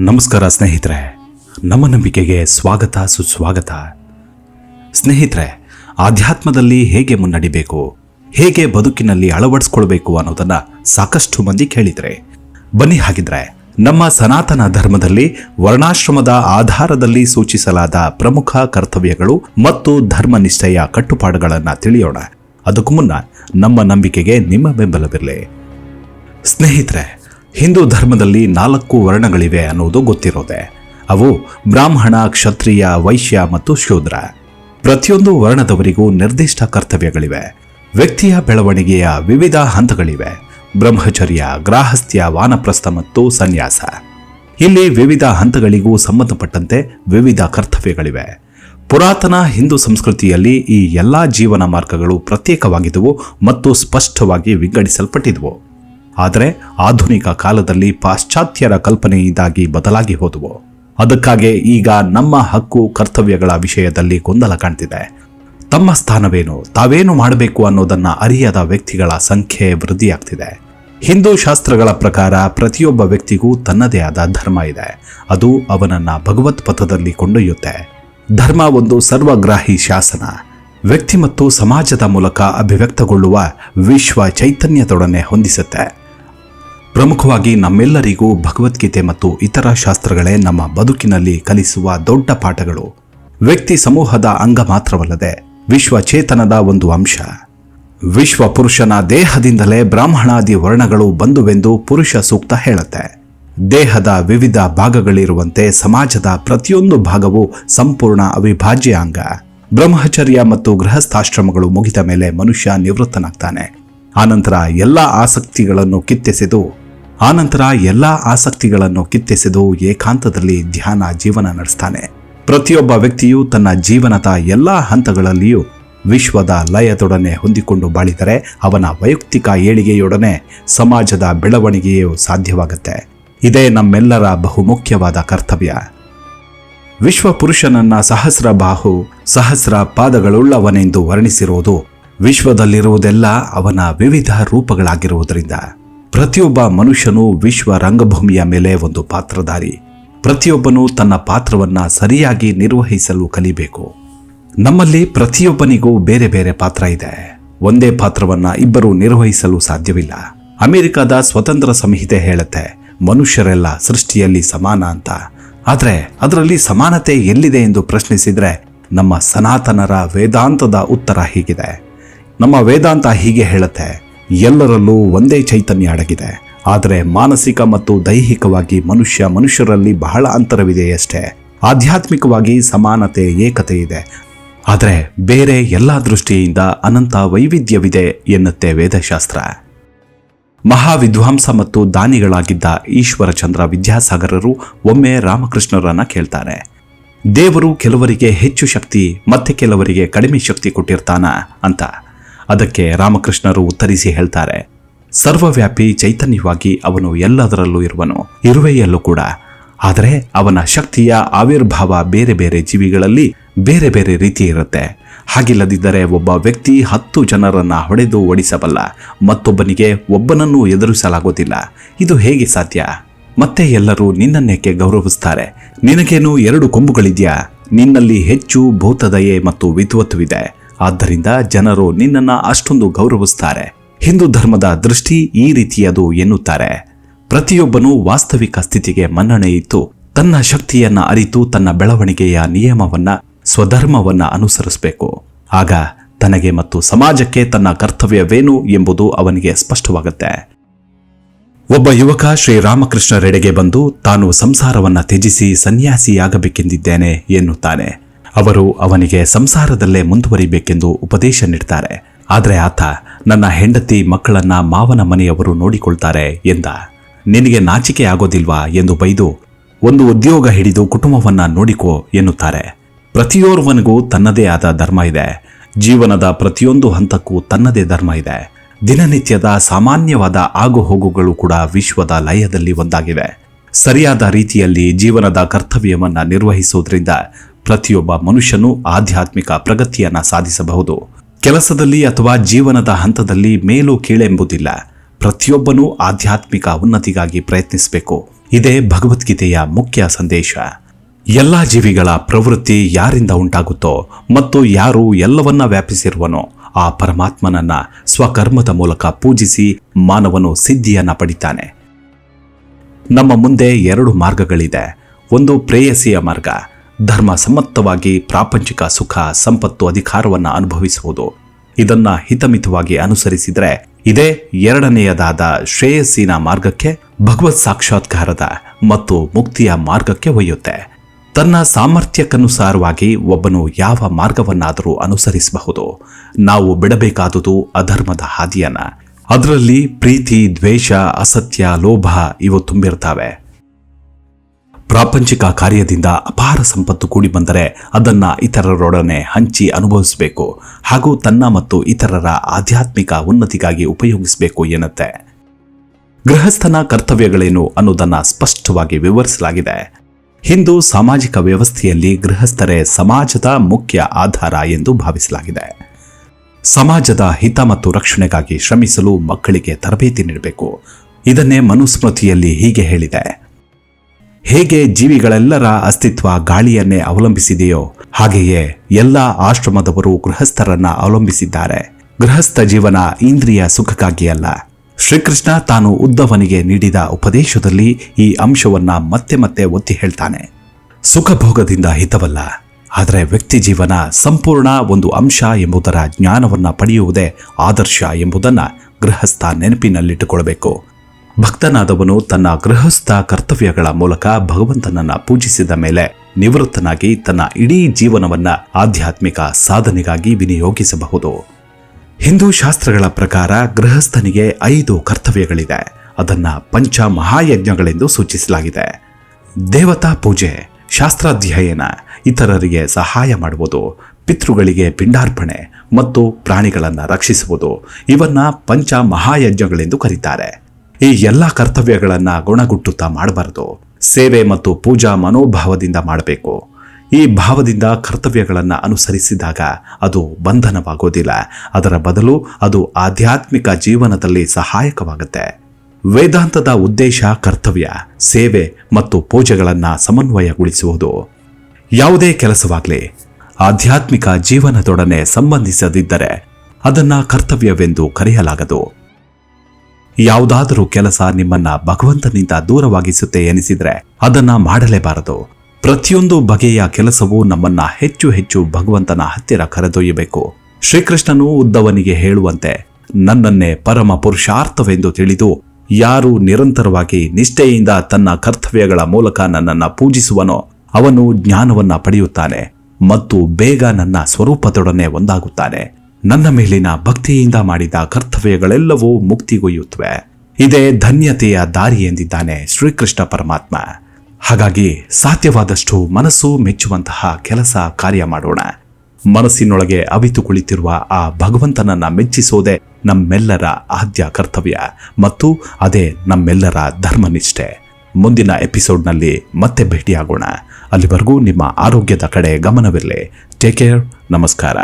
ನಮಸ್ಕಾರ ಸ್ನೇಹಿತರೆ, ನಮ್ಮ ನಂಬಿಕೆಗೆ ಸ್ವಾಗತ ಸುಸ್ವಾಗತ. ಸ್ನೇಹಿತರೆ, ಆಧ್ಯಾತ್ಮದಲ್ಲಿ ಹೇಗೆ ಮುನ್ನಡಿಬೇಕು, ಹೇಗೆ ಬದುಕಿನಲ್ಲಿ ಅಳವಡಿಸ್ಕೊಳ್ಬೇಕು ಅನ್ನೋದನ್ನು ಸಾಕಷ್ಟು ಮಂದಿ ಕೇಳಿದ್ರೆ. ಬನ್ನಿ ಹಾಗಿದ್ರೆ, ನಮ್ಮ ಸನಾತನ ಧರ್ಮದಲ್ಲಿ ವರ್ಣಾಶ್ರಮದ ಆಧಾರದಲ್ಲಿ ಸೂಚಿಸಲಾದ ಪ್ರಮುಖ ಕರ್ತವ್ಯಗಳು ಮತ್ತು ಧರ್ಮನಿಷ್ಠೆಯ ಕಟ್ಟುಪಾಡುಗಳನ್ನು ತಿಳಿಯೋಣ. ಅದಕ್ಕೂ ಮುನ್ನ ನಮ್ಮ ನಂಬಿಕೆಗೆ ನಿಮ್ಮ ಬೆಂಬಲವಿರಲಿ. ಸ್ನೇಹಿತರೆ ಹಿಂದೂ ಧರ್ಮದಲ್ಲಿ ನಾಲ್ಕು ವರ್ಣಗಳಿವೆ ಅನ್ನೋದು ಗೊತ್ತಿರೋದೆ. ಅವು ಬ್ರಾಹ್ಮಣ, ಕ್ಷತ್ರಿಯ, ವೈಶ್ಯ ಮತ್ತು ಶೂದ್ರ. ಪ್ರತಿಯೊಂದು ವರ್ಣದವರಿಗೂ ನಿರ್ದಿಷ್ಟ ಕರ್ತವ್ಯಗಳಿವೆ. ವ್ಯಕ್ತಿಯ ಬೆಳವಣಿಗೆಯ ವಿವಿಧ ಹಂತಗಳಿವೆ. ಬ್ರಹ್ಮಚರ್ಯ ಗ್ರಾಹಸ್ಥ್ಯ ವಾನಪ್ರಸ್ಥ ಮತ್ತು ಸನ್ಯಾಸ. ಇಲ್ಲಿ ವಿವಿಧ ಹಂತಗಳಿಗೂ ಸಂಬಂಧಪಟ್ಟಂತೆ ವಿವಿಧ ಕರ್ತವ್ಯಗಳಿವೆ. ಪುರಾತನ ಹಿಂದೂ ಸಂಸ್ಕೃತಿಯಲ್ಲಿ ಈ ಎಲ್ಲಾ ಜೀವನ ಮಾರ್ಗಗಳು ಪ್ರತ್ಯೇಕವಾಗಿದ್ದವು ಮತ್ತು ಸ್ಪಷ್ಟವಾಗಿ ವಿಂಗಡಿಸಲ್ಪಟ್ಟಿದ್ವು. ಆದರೆ ಆಧುನಿಕ ಕಾಲದಲ್ಲಿ ಪಾಶ್ಚಾತ್ಯರ ಕಲ್ಪನೆಯಿಂದಾಗಿ ಬದಲಾಗಿ ಹೋದವು. ಅದಕ್ಕಾಗಿ ಈಗ ನಮ್ಮ ಹಕ್ಕು ಕರ್ತವ್ಯಗಳ ವಿಷಯದಲ್ಲಿ ಗೊಂದಲ ಕಾಣ್ತಿದೆ. ತಮ್ಮ ಸ್ಥಾನವೇನು, ತಾವೇನು ಮಾಡಬೇಕು ಅನ್ನೋದನ್ನ ಅರಿಯದ ವ್ಯಕ್ತಿಗಳ ಸಂಖ್ಯೆ ವೃದ್ಧಿಯಾಗ್ತಿದೆ. ಹಿಂದೂ ಶಾಸ್ತ್ರಗಳ ಪ್ರಕಾರ ಪ್ರತಿಯೊಬ್ಬ ವ್ಯಕ್ತಿಗೂ ತನ್ನದೇ ಆದ ಧರ್ಮ ಇದೆ. ಅದು ಅವನನ್ನ ಭಗವತ್ ಪಥದಲ್ಲಿ ಕೊಂಡೊಯ್ಯುತ್ತೆ. ಧರ್ಮ ಒಂದು ಸರ್ವಗ್ರಾಹಿ ಶಾಸನ. ವ್ಯಕ್ತಿ ಮತ್ತು ಸಮಾಜದ ಮೂಲಕ ಅಭಿವ್ಯಕ್ತಗೊಳ್ಳುವ ವಿಶ್ವ ಚೈತನ್ಯದೊಡನೆ ಹೊಂದಿಸುತ್ತೆ. ಪ್ರಮುಖವಾಗಿ ನಮ್ಮೆಲ್ಲರಿಗೂ ಭಗವದ್ಗೀತೆ ಮತ್ತು ಇತರ ಶಾಸ್ತ್ರಗಳೇ ನಮ್ಮ ಬದುಕಿನಲ್ಲಿ ಕಲಿಸುವ ದೊಡ್ಡ ಪಾಠಗಳು. ವ್ಯಕ್ತಿ ಸಮೂಹದ ಅಂಗ ಮಾತ್ರವಲ್ಲದೆ ವಿಶ್ವಚೇತನದ ಒಂದು ಅಂಶ. ವಿಶ್ವ ಪುರುಷನ ದೇಹದಿಂದಲೇ ಬ್ರಾಹ್ಮಣಾದಿ ವರ್ಣಗಳು ಬಂದುವೆಂದು ಪುರುಷ ಸೂಕ್ತ ಹೇಳುತ್ತೆ. ದೇಹದ ವಿವಿಧ ಭಾಗಗಳಿರುವಂತೆ ಸಮಾಜದ ಪ್ರತಿಯೊಂದು ಭಾಗವು ಸಂಪೂರ್ಣ ಅವಿಭಾಜ್ಯ ಅಂಗ. ಬ್ರಹ್ಮಚರ್ಯ ಮತ್ತು ಗೃಹಸ್ಥಾಶ್ರಮಗಳು ಮುಗಿದ ಮೇಲೆ ಮನುಷ್ಯ ನಿವೃತ್ತನಾಗ್ತಾನೆ. ಆನಂತರ ಎಲ್ಲ ಆಸಕ್ತಿಗಳನ್ನು ಕಿತ್ತೆಸೆದು ಆನಂತರ ಎಲ್ಲ ಆಸಕ್ತಿಗಳನ್ನು ಕಿತ್ತೆಸೆದು ಏಕಾಂತದಲ್ಲಿ ಧ್ಯಾನ ಜೀವನ ನಡೆಸ್ತಾನೆ. ಪ್ರತಿಯೊಬ್ಬ ವ್ಯಕ್ತಿಯು ತನ್ನ ಜೀವನದ ಎಲ್ಲ ಹಂತಗಳಲ್ಲಿಯೂ ವಿಶ್ವದ ಲಯದೊಡನೆ ಹೊಂದಿಕೊಂಡು ಬಾಳಿದರೆ ಅವನ ವೈಯಕ್ತಿಕ ಏಳಿಗೆಯೊಡನೆ ಸಮಾಜದ ಬೆಳವಣಿಗೆಯು ಸಾಧ್ಯವಾಗುತ್ತೆ. ಇದೇ ನಮ್ಮೆಲ್ಲರ ಬಹುಮುಖ್ಯವಾದ ಕರ್ತವ್ಯ. ವಿಶ್ವ ಪುರುಷನನ್ನ ಸಹಸ್ರ ಬಾಹು, ಸಹಸ್ರ ಪಾದಗಳುಳ್ಳವನೆಂದು ವರ್ಣಿಸಿರುವುದು ವಿಶ್ವದಲ್ಲಿರುವುದೆಲ್ಲ ಅವನ ವಿವಿಧ ರೂಪಗಳಾಗಿರುವುದರಿಂದ. ಪ್ರತಿಯೊಬ್ಬ ಮನುಷ್ಯನು ವಿಶ್ವ ರಂಗಭೂಮಿಯ ಮೇಲೆ ಒಂದು ಪಾತ್ರಧಾರಿ. ಪ್ರತಿಯೊಬ್ಬನು ತನ್ನ ಪಾತ್ರವನ್ನ ಸರಿಯಾಗಿ ನಿರ್ವಹಿಸಲು ಕಲಿಬೇಕು. ನಮ್ಮಲ್ಲಿ ಪ್ರತಿಯೊಬ್ಬನಿಗೂ ಬೇರೆ ಬೇರೆ ಪಾತ್ರ ಇದೆ. ಒಂದೇ ಪಾತ್ರವನ್ನ ಇಬ್ಬರು ನಿರ್ವಹಿಸಲು ಸಾಧ್ಯವಿಲ್ಲ. ಅಮೆರಿಕದ ಸ್ವತಂತ್ರ ಸಂಹಿತೆ ಹೇಳುತ್ತೆ, ಮನುಷ್ಯರೆಲ್ಲ ಸೃಷ್ಟಿಯಲ್ಲಿ ಸಮಾನ ಅಂತ. ಆದರೆ ಅದರಲ್ಲಿ ಸಮಾನತೆ ಎಲ್ಲಿದೆ ಎಂದು ಪ್ರಶ್ನಿಸಿದರೆ, ನಮ್ಮ ಸನಾತನರ ವೇದಾಂತದ ಉತ್ತರ ಹೀಗಿದೆ. ನಮ್ಮ ವೇದಾಂತ ಹೀಗೆ ಹೇಳುತ್ತೆ ಎಲ್ಲರಲ್ಲೂ ಒಂದೇ ಚೈತನ್ಯ ಅಡಗಿದೆ. ಆದರೆ ಮಾನಸಿಕ ಮತ್ತು ದೈಹಿಕವಾಗಿ ಮನುಷ್ಯ ಮನುಷ್ಯರಲ್ಲಿ ಬಹಳ ಅಂತರವಿದೆಯಷ್ಟೇ ಆಧ್ಯಾತ್ಮಿಕವಾಗಿ ಸಮಾನತೆ, ಏಕತೆ ಇದೆ. ಆದರೆ ಬೇರೆ ಎಲ್ಲ ದೃಷ್ಟಿಯಿಂದ ಅನಂತ ವೈವಿಧ್ಯವಿದೆ ಎನ್ನುತ್ತೆ ವೇದಶಾಸ್ತ್ರ. ಮಹಾವಿದ್ವಾಂಸ ಮತ್ತು ದಾನಿಗಳಾಗಿದ್ದ ಈಶ್ವರಚಂದ್ರ ವಿದ್ಯಾಸಾಗರರು ಒಮ್ಮೆ ರಾಮಕೃಷ್ಣರನ್ನ ಕೇಳ್ತಾರೆ. ದೇವರು ಕೆಲವರಿಗೆ ಹೆಚ್ಚು ಶಕ್ತಿ, ಮತ್ತೆ ಕೆಲವರಿಗೆ ಕಡಿಮೆ ಶಕ್ತಿ ಕೊಟ್ಟಿರ್ತಾನ ಅಂತ. ಅದಕ್ಕೆ ರಾಮಕೃಷ್ಣರು ಉತ್ತರಿಸಿ ಹೇಳ್ತಾರೆ, ಸರ್ವವ್ಯಾಪಿ ಚೈತನ್ಯವಾಗಿ ಅವನು ಎಲ್ಲದರಲ್ಲೂ ಇರುವನು, ಇರುವೆಯಲ್ಲೂ ಕೂಡ. ಆದರೆ ಅವನ ಶಕ್ತಿಯ ಆವಿರ್ಭಾವ ಬೇರೆ ಬೇರೆ ಜೀವಿಗಳಲ್ಲಿ ಬೇರೆ ಬೇರೆ ರೀತಿ ಇರುತ್ತೆ. ಹಾಗಿಲ್ಲದಿದ್ದರೆ ಒಬ್ಬ ವ್ಯಕ್ತಿ ಹತ್ತು ಜನರನ್ನು ಹೊಡೆದು ಓಡಿಸಬಲ್ಲ, ಮತ್ತೊಬ್ಬನಿಗೆ ಒಬ್ಬನನ್ನೂ ಎದುರಿಸಲಾಗೋದಿಲ್ಲ ಇದು ಹೇಗೆ ಸಾಧ್ಯ? ಮತ್ತೆ ಎಲ್ಲರೂ ನಿನ್ನನ್ನೇಕೆ ಗೌರವಿಸ್ತಾರೆ? ನಿನಗೇನು ಎರಡು ಕೊಂಬುಗಳಿದೆಯಾ? ನಿನ್ನಲ್ಲಿ ಹೆಚ್ಚು ಭೂತದಯೆ ಮತ್ತು ವಿದ್ವತ್ವಿದೆ ಆದ್ದರಿಂದ ಜನರು ನಿನ್ನನ್ನ ಅಷ್ಟೊಂದು ಗೌರವಿಸ್ತಾರೆ. ಹಿಂದೂ ಧರ್ಮದ ದೃಷ್ಟಿ ಈ ರೀತಿಯದು ಎನ್ನುತ್ತಾರೆ. ಪ್ರತಿಯೊಬ್ಬನೂ ವಾಸ್ತವಿಕ ಸ್ಥಿತಿಗೆ ಮನ್ನಣೆ ಇತ್ತು ತನ್ನ ಶಕ್ತಿಯನ್ನ ಅರಿತು ತನ್ನ ಬೆಳವಣಿಗೆಯ ನಿಯಮವನ್ನ, ಸ್ವಧರ್ಮವನ್ನ ಅನುಸರಿಸಬೇಕು. ಆಗ ತನಗೆ ಮತ್ತು ಸಮಾಜಕ್ಕೆ ತನ್ನ ಕರ್ತವ್ಯವೇನು ಎಂಬುದು ಅವನಿಗೆ ಸ್ಪಷ್ಟವಾಗುತ್ತೆ. ಒಬ್ಬ ಯುವಕ ಶ್ರೀರಾಮಕೃಷ್ಣರೆಡೆಗೆ ಬಂದು ತಾನು ಸಂಸಾರವನ್ನ ತ್ಯಜಿಸಿ ಸನ್ಯಾಸಿಯಾಗಬೇಕೆಂದಿದ್ದೇನೆ ಎನ್ನುತ್ತಾನೆ. ಅವರು ಅವನಿಗೆ ಸಂಸಾರದಲ್ಲೇ ಮುಂದುವರಿಬೇಕೆಂದು ಉಪದೇಶ ನೀಡ್ತಾರೆ. ಆದರೆ ಆತ, ನನ್ನ ಹೆಂಡತಿ ಮಕ್ಕಳನ್ನ ಮಾವನ ಮನೆಯವರು ನೋಡಿಕೊಳ್ತಾರೆ ಎಂದ. ನಿನಗೆ ನಾಚಿಕೆ ಆಗೋದಿಲ್ವಾ? ಎಂದು ಬೈದು, ಒಂದು ಉದ್ಯೋಗ ಹಿಡಿದು ಕುಟುಂಬವನ್ನ ನೋಡಿಕೋ ಎನ್ನುತ್ತಾರೆ. ಪ್ರತಿಯೋರ್ವನಿಗೂ ತನ್ನದೇ ಆದ ಧರ್ಮ ಇದೆ. ಜೀವನದ ಪ್ರತಿಯೊಂದು ಹಂತಕ್ಕೂ ತನ್ನದೇ ಧರ್ಮ ಇದೆ. ದಿನನಿತ್ಯದ ಸಾಮಾನ್ಯವಾದ ಆಗುಹೋಗುಗಳು ಕೂಡ ವಿಶ್ವದ ಲಯದಲ್ಲಿ ಒಂದಾಗಿವೆ. ಸರಿಯಾದ ರೀತಿಯಲ್ಲಿ ಜೀವನದ ಕರ್ತವ್ಯವನ್ನ ನಿರ್ವಹಿಸುವುದರಿಂದ ಪ್ರತಿಯೊಬ್ಬ ಮನುಷ್ಯನು ಆಧ್ಯಾತ್ಮಿಕ ಪ್ರಗತಿಯನ್ನ ಸಾಧಿಸಬಹುದು. ಕೆಲಸದಲ್ಲಿ ಅಥವಾ ಜೀವನದ ಹಂತದಲ್ಲಿ ಮೇಲು ಕೀಳೆಂಬುದಿಲ್ಲ. ಪ್ರತಿಯೊಬ್ಬನೂ ಆಧ್ಯಾತ್ಮಿಕ ಉನ್ನತಿಗಾಗಿ ಪ್ರಯತ್ನಿಸಬೇಕು. ಇದೇ ಭಗವದ್ಗೀತೆಯ ಮುಖ್ಯ ಸಂದೇಶ. ಎಲ್ಲ ಜೀವಿಗಳ ಪ್ರವೃತ್ತಿ ಯಾರಿಂದ ಉಂಟಾಗುತ್ತೋ ಮತ್ತು ಯಾರು ಎಲ್ಲವನ್ನ ವ್ಯಾಪಿಸಿರುವನೋ ಆ ಪರಮಾತ್ಮನನ್ನ ಸ್ವಕರ್ಮದ ಮೂಲಕ ಪೂಜಿಸಿ ಮಾನವನು ಸಿದ್ಧಿಯನ್ನ ಪಡಿತಾನೆ. ನಮ್ಮ ಮುಂದೆ ಎರಡು ಮಾರ್ಗಗಳಿದೆ. ಒಂದು ಪ್ರೇಯಸಿಯ ಮಾರ್ಗ. ಧರ್ಮ ಸಮ್ಮತ್ತವಾಗಿ ಪ್ರಾಪಂಚಿಕ ಸುಖ ಸಂಪತ್ತು ಅಧಿಕಾರವನ್ನ ಅನುಭವಿಸುವುದು. ಇದನ್ನ ಹಿತಮಿತವಾಗಿ ಅನುಸರಿಸಿದ್ರೆ ಇದೇ ಎರಡನೆಯದಾದ ಶ್ರೇಯಸ್ಸಿನ ಮಾರ್ಗಕ್ಕೆ ಭಗವತ್ ಸಾಕ್ಷಾತ್ಕಾರದ ಮತ್ತು ಮುಕ್ತಿಯ ಮಾರ್ಗಕ್ಕೆ ಒಯ್ಯುತ್ತೆ. ತನ್ನ ಸಾಮರ್ಥ್ಯಕ್ಕನುಸಾರವಾಗಿ ಒಬ್ಬನು ಯಾವ ಮಾರ್ಗವನ್ನಾದರೂ ಅನುಸರಿಸಬಹುದು. ನಾವು ಬಿಡಬೇಕಾದುದು ಅಧರ್ಮದ ಹಾದಿಯನ್ನ. ಅದರಲ್ಲಿ ಪ್ರೀತಿ, ದ್ವೇಷ, ಅಸತ್ಯ, ಲೋಭ ಇವು ತುಂಬಿರ್ತಾವೆ. ಪ್ರಾಪಂಚಿಕ ಕಾರ್ಯದಿಂದ ಅಪಾರ ಸಂಪತ್ತು ಕೂಡಿ ಬಂದರೆ ಅದನ್ನು ಇತರರೊಡನೆ ಹಂಚಿ ಅನುಭವಿಸಬೇಕು ಹಾಗೂ ತನ್ನ ಮತ್ತು ಇತರರ ಆಧ್ಯಾತ್ಮಿಕ ಉನ್ನತಿಗಾಗಿ ಉಪಯೋಗಿಸಬೇಕು ಎನ್ನುತ್ತೆ. ಗೃಹಸ್ಥನ ಕರ್ತವ್ಯಗಳೇನು ಅನ್ನೋದನ್ನು ಸ್ಪಷ್ಟವಾಗಿ ವಿವರಿಸಲಾಗಿದೆ. ಹಿಂದೂ ಸಾಮಾಜಿಕ ವ್ಯವಸ್ಥೆಯಲ್ಲಿ ಗೃಹಸ್ಥರೇ ಸಮಾಜದ ಮುಖ್ಯ ಆಧಾರ ಎಂದು ಭಾವಿಸಲಾಗಿದೆ. ಸಮಾಜದ ಹಿತ ಮತ್ತು ರಕ್ಷಣೆಗಾಗಿ ಶ್ರಮಿಸಲು ಮಕ್ಕಳಿಗೆ ತರಬೇತಿ ನೀಡಬೇಕು. ಇದನ್ನೇ ಮನುಸ್ಮೃತಿಯಲ್ಲಿ ಹೀಗೆ ಹೇಳಿದೆ. ಹೇಗೆ ಜೀವಿಗಳೆಲ್ಲರ ಅಸ್ತಿತ್ವ ಗಾಳಿಯನ್ನೇ ಅವಲಂಬಿಸಿದೆಯೋ ಹಾಗೆಯೇ ಎಲ್ಲ ಆಶ್ರಮದವರು ಗೃಹಸ್ಥರನ್ನ ಅವಲಂಬಿಸಿದ್ದಾರೆ. ಗೃಹಸ್ಥ ಜೀವನ ಇಂದ್ರಿಯ ಸುಖಕ್ಕಾಗಿ ಅಲ್ಲ. ಶ್ರೀಕೃಷ್ಣ ತಾನು ಉದ್ದವನಿಗೆ ನೀಡಿದ ಉಪದೇಶದಲ್ಲಿ ಈ ಅಂಶವನ್ನ ಮತ್ತೆ ಮತ್ತೆ ಒತ್ತಿ ಹೇಳ್ತಾನೆ. ಸುಖಭೋಗದಿಂದ ಹಿತವಲ್ಲ. ಆದರೆ ವ್ಯಕ್ತಿ ಜೀವನ ಸಂಪೂರ್ಣ ಒಂದು ಅಂಶ ಎಂಬುದರ ಜ್ಞಾನವನ್ನ ಪಡೆಯುವುದೇ ಆದರ್ಶ ಎಂಬುದನ್ನ ಗೃಹಸ್ಥ ನೆನಪಿನಲ್ಲಿಟ್ಟುಕೊಳ್ಳಬೇಕು ಭಕ್ತನಾದವನು ತನ್ನ ಗೃಹಸ್ಥ ಕರ್ತವ್ಯಗಳ ಮೂಲಕ ಭಗವಂತನನ್ನ ಪೂಜಿಸಿದ ಮೇಲೆ ನಿವೃತ್ತನಾಗಿ ತನ್ನ ಇಡೀ ಜೀವನವನ್ನ ಆಧ್ಯಾತ್ಮಿಕ ಸಾಧನೆಗಾಗಿ ವಿನಿಯೋಗಿಸಬಹುದು. ಹಿಂದೂ ಶಾಸ್ತ್ರಗಳ ಪ್ರಕಾರ ಗೃಹಸ್ಥನಿಗೆ ಐದು ಕರ್ತವ್ಯಗಳಿದೆ ಅದನ್ನ ಪಂಚ ಮಹಾಯಜ್ಞಗಳೆಂದು ಸೂಚಿಸಲಾಗಿದೆ. ದೇವತಾ ಪೂಜೆ, ಶಾಸ್ತ್ರಾಧ್ಯಯನ, ಇತರರಿಗೆ ಸಹಾಯ ಮಾಡುವುದು, ಪಿತೃಗಳಿಗೆ ಪಿಂಡಾರ್ಪಣೆ ಮತ್ತು ಪ್ರಾಣಿಗಳನ್ನು ರಕ್ಷಿಸುವುದು, ಇವನ್ನ ಪಂಚ ಮಹಾಯಜ್ಞಗಳೆಂದು ಕರೀತಾರೆ. ಈ ಎಲ್ಲ ಕರ್ತವ್ಯಗಳನ್ನ ಗುಣಗುಟ್ಟುತ್ತಾ ಮಾಡಬಾರದು. ಸೇವೆ ಮತ್ತು ಪೂಜಾ ಮನೋಭಾವದಿಂದ ಮಾಡಬೇಕು. ಈ ಭಾವದಿಂದ ಕರ್ತವ್ಯಗಳನ್ನು ಅನುಸರಿಸಿದಾಗ ಅದು ಬಂಧನವಾಗೋದಿಲ್ಲ. ಅದರ ಬದಲು ಅದು ಆಧ್ಯಾತ್ಮಿಕ ಜೀವನದಲ್ಲಿ ಸಹಾಯಕವಾಗುತ್ತೆ. ವೇದಾಂತದ ಉದ್ದೇಶ ಕರ್ತವ್ಯ, ಸೇವೆ ಮತ್ತು ಪೂಜೆಗಳನ್ನು ಸಮನ್ವಯಗೊಳಿಸುವುದು. ಯಾವುದೇ ಕೆಲಸವಾಗಲಿ ಆಧ್ಯಾತ್ಮಿಕ ಜೀವನದೊಡನೆ ಸಂಬಂಧಿಸದಿದ್ದರೆ ಅದನ್ನು ಕರ್ತವ್ಯವೆಂದು ಕರೆಯಲಾಗದು. ಯಾವುದಾದರೂ ಕೆಲಸ ನಿಮ್ಮನ್ನ ಭಗವಂತನಿಂದ ದೂರವಾಗಿಸುತ್ತೆ ಎನಿಸಿದ್ರೆ ಅದನ್ನ ಮಾಡಲೇಬಾರದು. ಪ್ರತಿಯೊಂದು ಬಗೆಯ ಕೆಲಸವು ನಮ್ಮನ್ನ ಹೆಚ್ಚು ಹೆಚ್ಚು ಭಗವಂತನ ಹತ್ತಿರ ಕರೆದೊಯ್ಯಬೇಕು. ಶ್ರೀಕೃಷ್ಣನು ಉದ್ದವನಿಗೆ ಹೇಳುವಂತೆ ನನ್ನನ್ನೇ ಪರಮ ಪುರುಷಾರ್ಥವೆಂದು ತಿಳಿದು ಯಾರು ನಿರಂತರವಾಗಿ ನಿಷ್ಠೆಯಿಂದ ತನ್ನ ಕರ್ತವ್ಯಗಳ ಮೂಲಕ ನನ್ನನ್ನ ಪೂಜಿಸುವನೋ ಅವನು ಜ್ಞಾನವನ್ನ ಪಡೆಯುತ್ತಾನೆ ಮತ್ತು ಬೇಗ ನನ್ನ ಸ್ವರೂಪದೊಡನೆ ಒಂದಾಗುತ್ತಾನೆ. ನನ್ನ ಮೇಲಿನ ಭಕ್ತಿಯಿಂದ ಮಾಡಿದ ಕರ್ತವ್ಯಗಳೆಲ್ಲವೂ ಮುಕ್ತಿಗೊಯ್ಯುತ್ತವೆ. ಇದೇ ಧನ್ಯತೆಯ ದಾರಿ ಎಂದಿದ್ದಾನೆ ಶ್ರೀಕೃಷ್ಣ ಪರಮಾತ್ಮ. ಹಾಗಾಗಿ ಸಾಧ್ಯವಾದಷ್ಟು ಮನಸ್ಸು ಮೆಚ್ಚುವಂತಹ ಕೆಲಸ ಕಾರ್ಯ ಮಾಡೋಣ. ಮನಸ್ಸಿನೊಳಗೆ ಅವಿತು ಕುಳಿತಿರುವ ಆ ಭಗವಂತನನ್ನ ಮೆಚ್ಚಿಸೋದೆ ನಮ್ಮೆಲ್ಲರ ಆದ್ಯ ಕರ್ತವ್ಯ ಮತ್ತು ಅದೇ ನಮ್ಮೆಲ್ಲರ ಧರ್ಮನಿಷ್ಠೆ. ಮುಂದಿನ ಎಪಿಸೋಡ್ನಲ್ಲಿ ಮತ್ತೆ ಭೇಟಿಯಾಗೋಣ. ಅಲ್ಲಿವರೆಗೂ ನಿಮ್ಮ ಆರೋಗ್ಯದ ಕಡೆ ಗಮನವಿರಲಿ. ಟೇಕ್ ಕೇರ್ ನಮಸ್ಕಾರ.